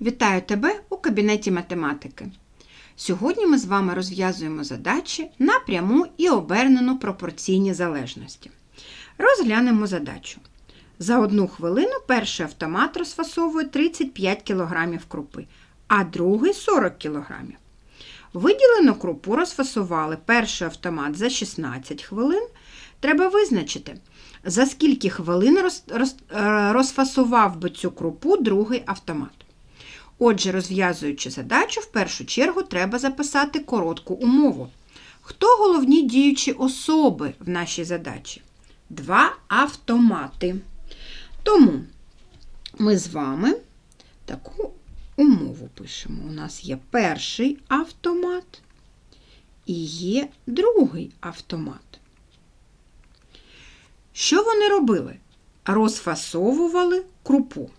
Вітаю тебе у кабінеті математики. Сьогодні ми з вами розв'язуємо задачі на пряму і обернену пропорційні залежності. Розглянемо задачу. За одну хвилину перший автомат розфасовує 35 кг крупи, а другий 40 кг. Виділену крупу розфасували перший автомат за 16 хвилин. Треба визначити, за скільки хвилин е, розфасував би цю крупу другий автомат. Отже, розв'язуючи задачу, в першу чергу треба записати коротку умову. Хто головні діючі особи в нашій задачі? Два автомати. Тому ми з вами таку умову пишемо. У нас є перший автомат і є другий автомат. Що вони робили? Розфасовували крупу.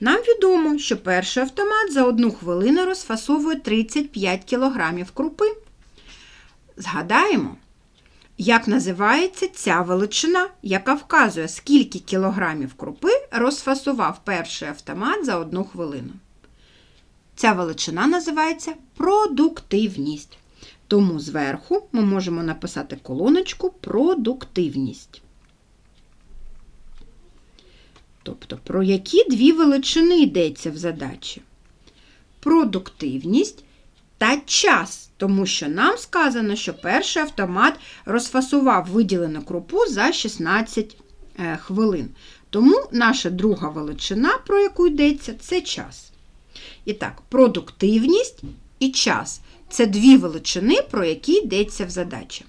Нам відомо, що перший автомат за одну хвилину розфасовує 35 кг крупи. Згадаємо, як називається ця величина, яка вказує, скільки кілограмів крупи розфасував перший автомат за одну хвилину. Ця величина називається продуктивність. Тому зверху ми можемо написати колоночку продуктивність. Тобто, про які дві величини йдеться в задачі? Продуктивність та час, тому що нам сказано, що перший автомат розфасував виділену крупу за 16 хвилин. Тому наша друга величина, про яку йдеться, це час. І так, продуктивність і час це дві величини, про які йдеться в задачі.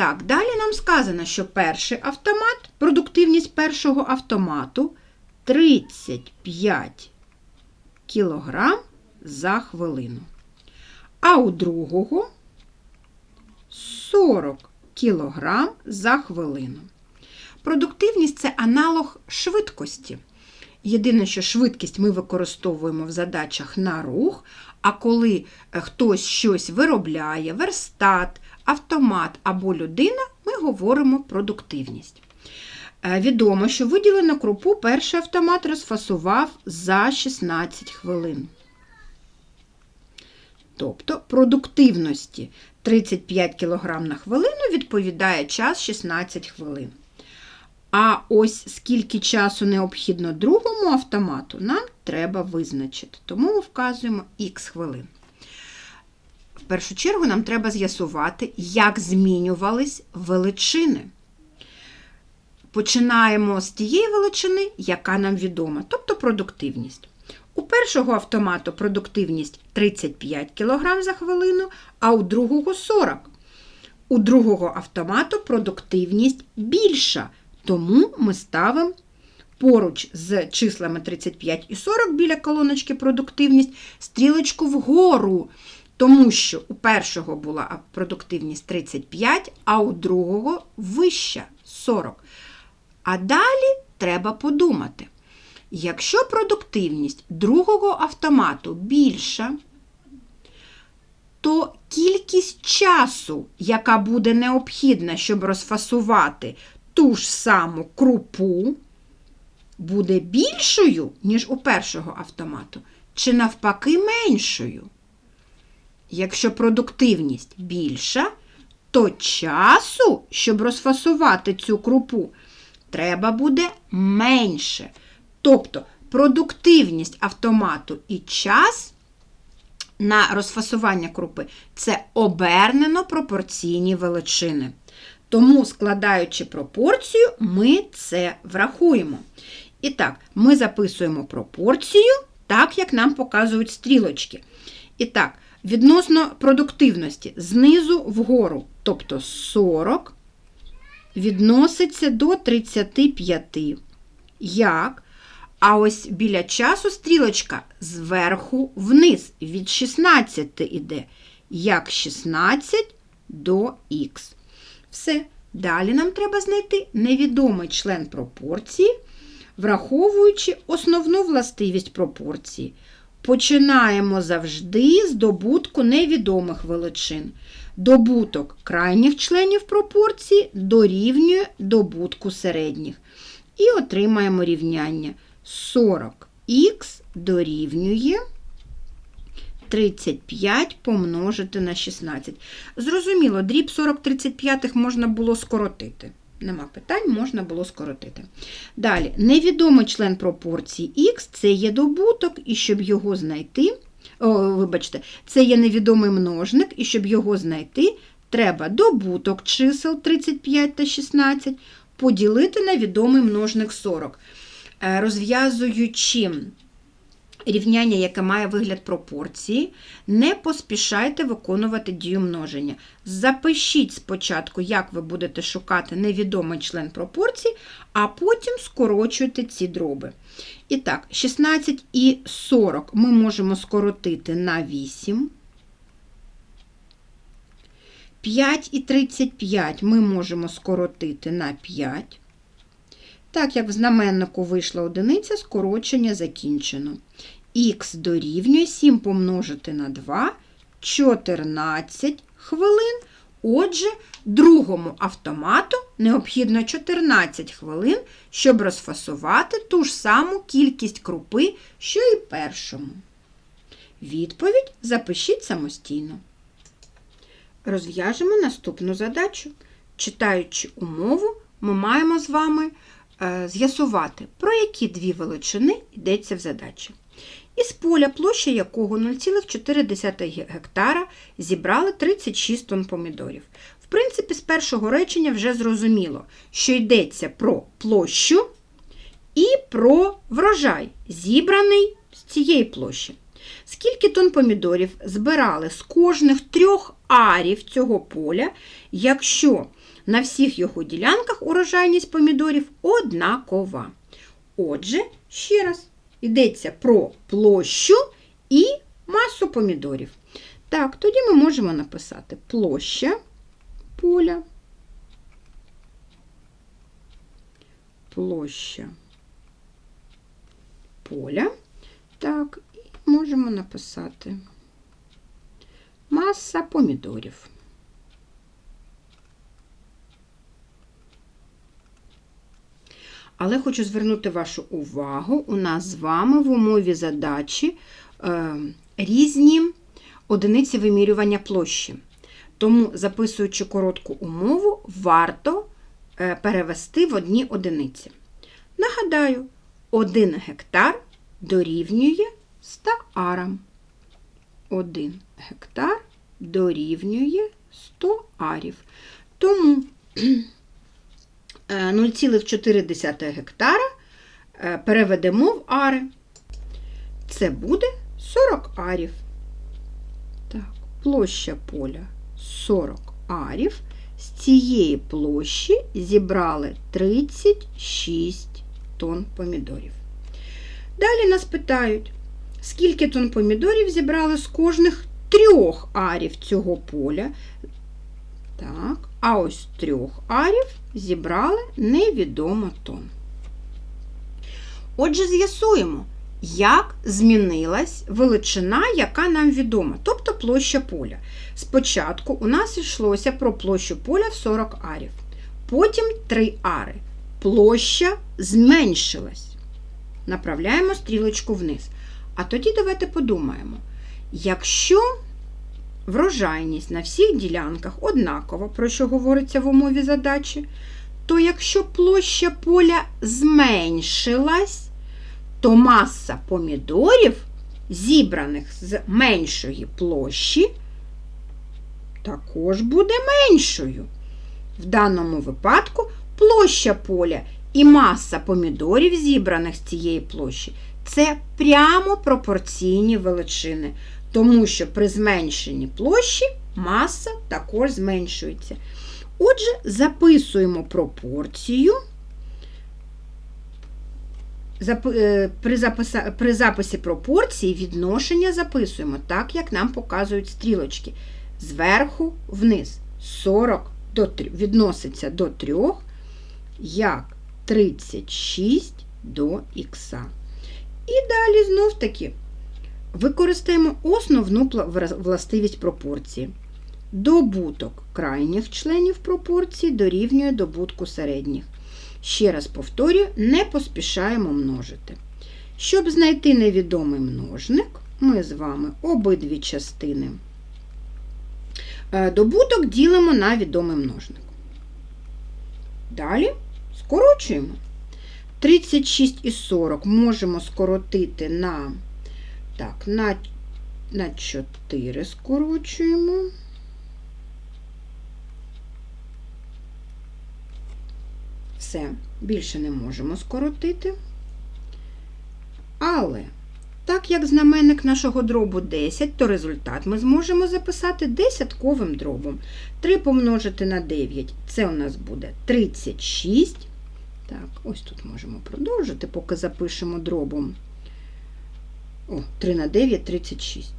Так, далі нам сказано, що перший автомат, продуктивність першого автомату 35 кг за хвилину. А у другого 40 кг за хвилину. Продуктивність це аналог швидкості. Єдине, що швидкість ми використовуємо в задачах на рух, а коли хтось щось виробляє, верстат, автомат або людина, ми говоримо продуктивність. Відомо, що виділену крупу перший автомат розфасував за 16 хвилин. Тобто продуктивності 35 кг на хвилину відповідає час 16 хвилин. А ось скільки часу необхідно другому автомату, нам треба визначити. Тому вказуємо х хвилин. Першу чергу нам треба з'ясувати, як змінювались величини. Починаємо з тієї величини, яка нам відома, тобто продуктивність. У першого автомату продуктивність 35 кг за хвилину, а у другого 40 У другого автомату продуктивність більша, тому ми ставимо поруч з числами 35 і 40 біля колоночки продуктивність стрілочку вгору. Тому що у першого була продуктивність 35, а у другого вища 40. А далі треба подумати, якщо продуктивність другого автомату більша, то кількість часу, яка буде необхідна, щоб розфасувати ту ж саму крупу, буде більшою, ніж у першого автомату, чи навпаки меншою. Якщо продуктивність більша, то часу, щоб розфасувати цю крупу, треба буде менше. Тобто продуктивність автомату і час на розфасування крупи це обернено пропорційні величини. Тому, складаючи пропорцію, ми це врахуємо. І так, ми записуємо пропорцію так, як нам показують стрілочки. І так, Відносно продуктивності знизу вгору, тобто 40 відноситься до 35. Як? А ось біля часу стрілочка зверху вниз, від 16 іде, як 16 до х. Все. Далі нам треба знайти невідомий член пропорції, враховуючи основну властивість пропорції. Починаємо завжди з добутку невідомих величин. Добуток крайніх членів пропорції дорівнює добутку середніх. І отримаємо рівняння 40х х дорівнює 35 помножити на 16. Зрозуміло, дріб 40 35 можна було скоротити. Нема питань, можна було скоротити. Далі, невідомий член пропорції х це є добуток, і щоб його знайти, о, вибачте, це є невідомий множник, і щоб його знайти, треба добуток чисел 35 та 16 поділити на відомий множник 40. Е, Розв'язуючи рівняння, яке має вигляд пропорції, не поспішайте виконувати дію множення. Запишіть спочатку, як ви будете шукати невідомий член пропорції, а потім скорочуйте ці дроби. І так, 16 і 40 ми можемо скоротити на 8. 5 і 35 ми можемо скоротити на 5. Так як в знаменнику вийшла одиниця, скорочення закінчено. Х дорівнює 7 помножити на 2 14 хвилин. Отже, другому автомату необхідно 14 хвилин, щоб розфасувати ту ж саму кількість крупи, що і першому. Відповідь запишіть самостійно. Розв'яжемо наступну задачу. Читаючи умову, ми маємо з вами з'ясувати, про які дві величини йдеться в задачі. Із поля, площа якого 0,4 гектара зібрали 36 тонн помідорів. В принципі, з першого речення вже зрозуміло, що йдеться про площу і про врожай, зібраний з цієї площі. Скільки тонн помідорів збирали з кожних трьох арів цього поля, якщо на всіх його ділянках урожайність помідорів однакова. Отже, ще раз, йдеться про площу і масу помідорів. Так, тоді ми можемо написати площа поля, площа поля. Так, і можемо написати маса помідорів. Але хочу звернути вашу увагу, у нас з вами в умові задачі е, різні одиниці вимірювання площі. Тому, записуючи коротку умову, варто е, перевести в одні одиниці. Нагадаю, 1 гектар дорівнює 100 арам. 1 гектар дорівнює 100 арів. Тому 0,4 гектара е, переведемо в ари. Це буде 40 арів. Так, площа поля 40 арів. З цієї площі зібрали 36 тонн помідорів. Далі нас питають, скільки тонн помідорів зібрали з кожних трьох арів цього поля. Так, а ось трьох арів зібрали невідомо тонн. Отже, з'ясуємо, як змінилась величина, яка нам відома, тобто площа поля. Спочатку у нас йшлося про площу поля в 40 арів, потім 3 ари. Площа зменшилась. Направляємо стрілочку вниз. А тоді давайте подумаємо, якщо врожайність на всіх ділянках однакова, про що говориться в умові задачі, то якщо площа поля зменшилась, то маса помідорів, зібраних з меншої площі, також буде меншою. В даному випадку площа поля і маса помідорів, зібраних з цієї площі, це прямо пропорційні величини тому що при зменшенні площі маса також зменшується. Отже, записуємо пропорцію. Е, при, записа, при записі пропорції відношення записуємо так, як нам показують стрілочки. Зверху вниз 40 до 3, відноситься до 3, як 36 до х. І далі знов таки Використаємо основну властивість пропорції. Добуток крайніх членів пропорції дорівнює добутку середніх. Ще раз повторюю, не поспішаємо множити. Щоб знайти невідомий множник, ми з вами обидві частини е, добуток ділимо на відомий множник. Далі скорочуємо. 36 і 40 можемо скоротити на, так, на, на 4 скорочуємо. Все, більше не можемо скоротити. Але, так як знаменник нашого дробу 10, то результат ми зможемо записати десятковим дробом. 3 помножити на 9 це у нас буде 36. Так, ось тут можемо продовжити, поки запишемо дробом. О, 3 на 9 36.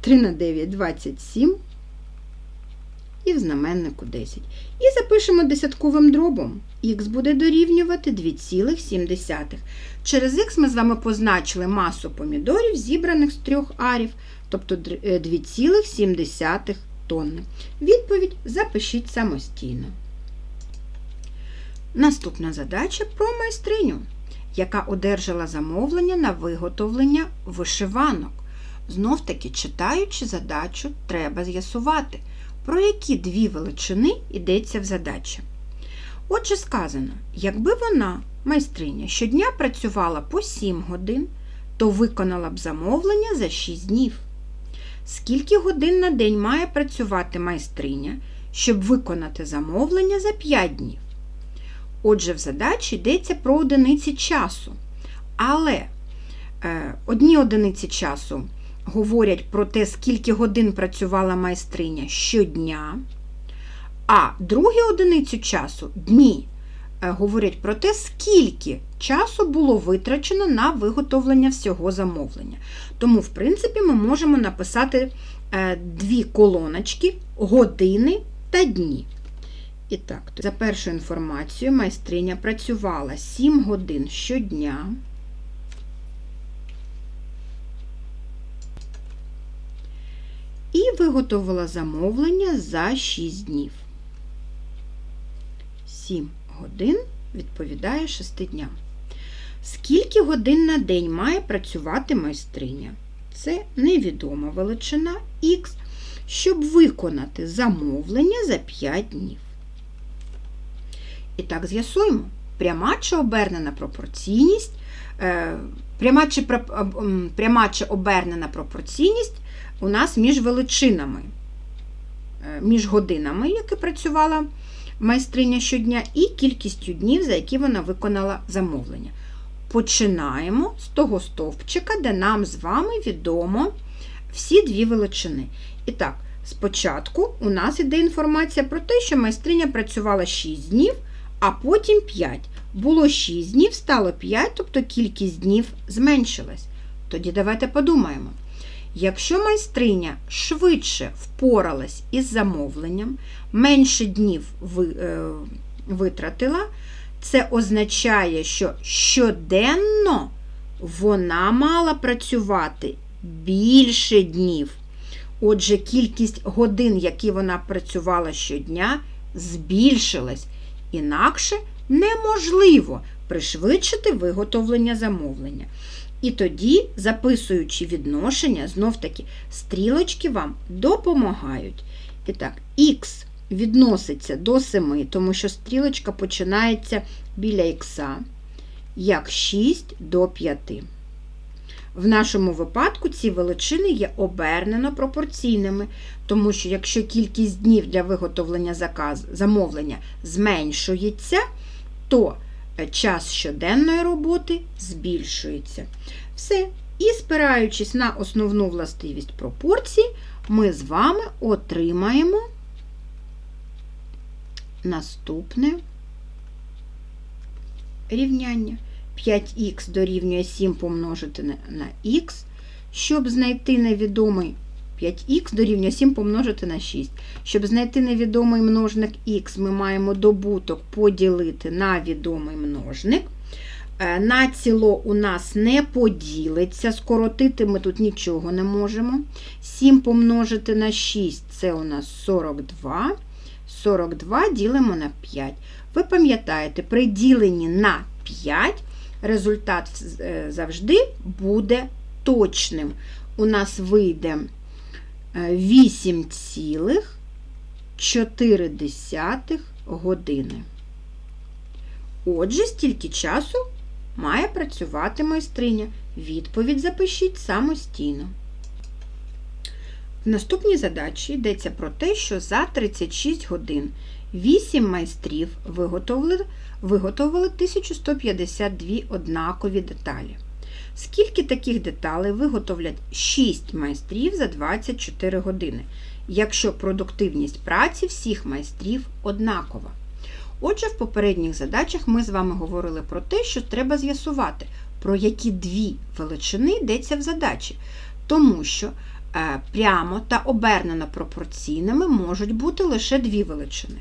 3 на 9 27 і в знаменнику 10. І запишемо десятковим дробом. Х буде дорівнювати 2,7. Через х ми з вами позначили масу помідорів, зібраних з трьох арів, тобто 2,7 тонни. Відповідь запишіть самостійно. Наступна задача про майстриню, яка одержала замовлення на виготовлення вишиванок. Знов таки, читаючи задачу, треба з'ясувати, про які дві величини йдеться в задачі. Отже, сказано, якби вона, майстриня, щодня працювала по 7 годин, то виконала б замовлення за 6 днів. Скільки годин на день має працювати майстриня, щоб виконати замовлення за 5 днів? Отже, в задачі йдеться про одиниці часу. Але е, одні одиниці часу говорять про те, скільки годин працювала майстриня щодня, а другі одиниці часу дні е, говорять про те, скільки часу було витрачено на виготовлення всього замовлення. Тому, в принципі, ми можемо написати е, дві колоночки години та дні. І так, за першою інформацією, майстриня працювала 7 годин щодня. І виготовила замовлення за 6 днів. 7 годин відповідає 6 дням. Скільки годин на день має працювати майстриня? Це невідома величина Х, щоб виконати замовлення за 5 днів. І так, з'ясуємо, пряма чи обернена пропорційність, е, пряма чи, пряма чи обернена пропорційність у нас між величинами, е, між годинами, які працювала майстриня щодня, і кількістю днів, за які вона виконала замовлення. Починаємо з того стовпчика, де нам з вами відомо всі дві величини. І так, спочатку у нас іде інформація про те, що майстриня працювала 6 днів а потім 5. Було 6 днів, стало 5, тобто кількість днів зменшилась. Тоді давайте подумаємо. Якщо майстриня швидше впоралась із замовленням, менше днів е, витратила, це означає, що щоденно вона мала працювати більше днів. Отже, кількість годин, які вона працювала щодня, збільшилась. Інакше неможливо пришвидшити виготовлення замовлення. І тоді, записуючи відношення, знов-таки стрілочки вам допомагають. І так, х відноситься до 7, тому що стрілочка починається біля х, як 6 до 5. В нашому випадку ці величини є обернено пропорційними, тому що якщо кількість днів для виготовлення заказ, замовлення зменшується, то е, час щоденної роботи збільшується. Все. І спираючись на основну властивість пропорції, ми з вами отримаємо наступне рівняння. 5х дорівнює 7 помножити на х, щоб знайти невідомий 5х дорівнює 7 помножити на 6. Щоб знайти невідомий множник х, ми маємо добуток поділити на відомий множник. Е, на ціло у нас не поділиться, скоротити ми тут нічого не можемо. 7 помножити на 6 це у нас 42. 42 ділимо на 5. Ви пам'ятаєте, при діленні на 5, результат е, завжди буде точним. У нас вийде 8,4 години. Отже, стільки часу має працювати майстриня. Відповідь запишіть самостійно. В наступній задачі йдеться про те, що за 36 годин 8 майстрів виготовили, виготовили 1152 однакові деталі. Скільки таких деталей виготовлять 6 майстрів за 24 години, якщо продуктивність праці всіх майстрів однакова? Отже, в попередніх задачах ми з вами говорили про те, що треба з'ясувати, про які дві величини йдеться в задачі, тому що е, прямо та обернено пропорційними можуть бути лише дві величини.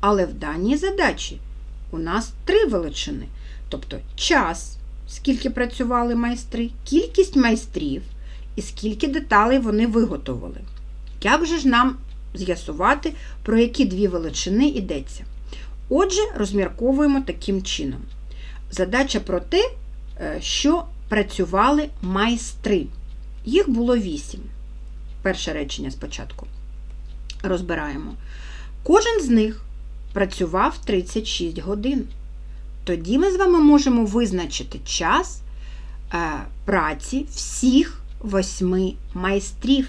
Але в даній задачі у нас три величини, тобто час, скільки працювали майстри, кількість майстрів і скільки деталей вони виготовили. Як же ж нам з'ясувати, про які дві величини йдеться? Отже, розмірковуємо таким чином. Задача про те, е, що працювали майстри. Їх було вісім. Перше речення спочатку. Розбираємо. Кожен з них працював 36 годин. Тоді ми з вами можемо визначити час е, праці всіх восьми майстрів.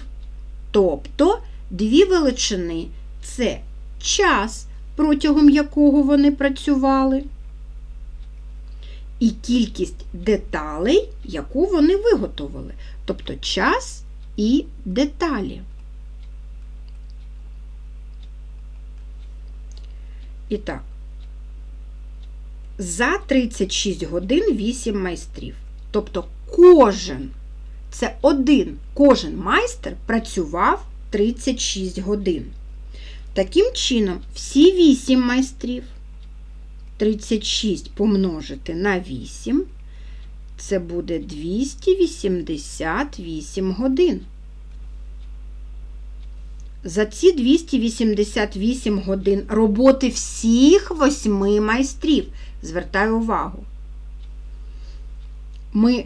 Тобто дві величини це час, протягом якого вони працювали, і кількість деталей, яку вони виготовили. Тобто час і деталі. І так, за 36 годин 8 майстрів. Тобто кожен, це один, кожен майстер працював 36 годин. Таким чином, всі 8 майстрів 36 помножити на 8, це буде 288 годин. За ці 288 годин роботи всіх восьми майстрів. Звертаю увагу. Ми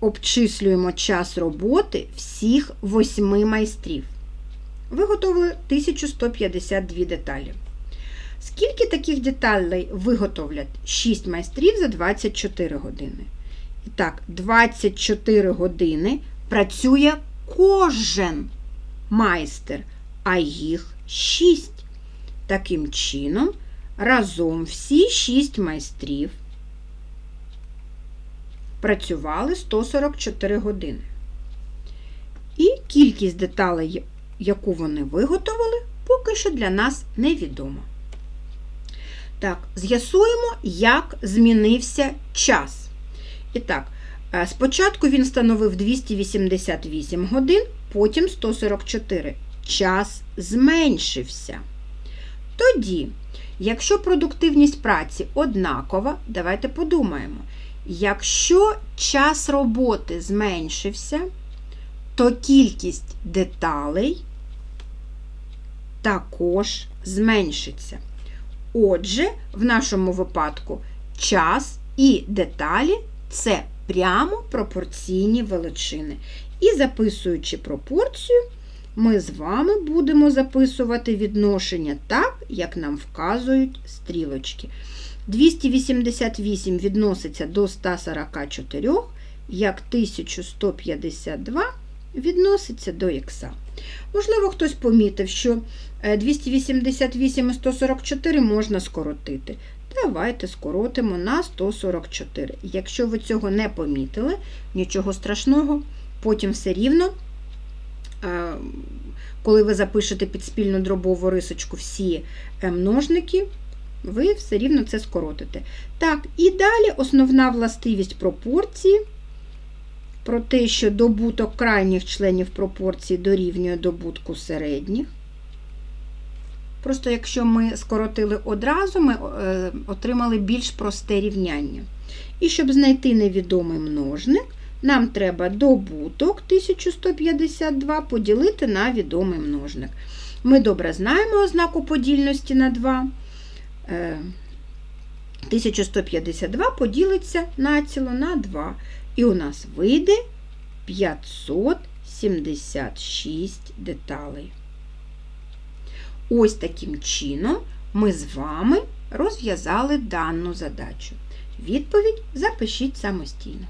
обчислюємо час роботи всіх восьми майстрів. Виготовили 1152 деталі. Скільки таких деталей виготовлять 6 майстрів за 24 години? І так, 24 години працює кожен майстер, а їх 6. Таким чином, разом всі 6 майстрів працювали 144 години. І кількість деталей, яку вони виготовили, поки що для нас невідомо. Так, з'ясуємо, як змінився час. І так, е, спочатку він становив 288 годин, потім 144. Час зменшився. Тоді, якщо продуктивність праці однакова, давайте подумаємо, якщо час роботи зменшився, то кількість деталей також зменшиться. Отже, в нашому випадку час і деталі це прямо пропорційні величини. І записуючи пропорцію, ми з вами будемо записувати відношення так, як нам вказують стрілочки. 288 відноситься до 144, як 1152 відноситься до х. Можливо, хтось помітив, що 288 і 144 можна скоротити. Давайте скоротимо на 144. Якщо ви цього не помітили, нічого страшного, потім все рівно, е, коли ви запишете під спільну дробову рисочку всі е, множники, ви все рівно це скоротите. Так, і далі основна властивість пропорції про те, що добуток крайніх членів пропорції дорівнює добутку середніх. Просто якщо ми скоротили одразу, ми е, отримали більш просте рівняння. І щоб знайти невідомий множник, нам треба добуток 1152 поділити на відомий множник. Ми добре знаємо ознаку подільності на 2. Е, 1152 поділиться націло на 2. І у нас вийде 576 деталей. Ось таким чином ми з вами розв'язали дану задачу. Відповідь запишіть самостійно.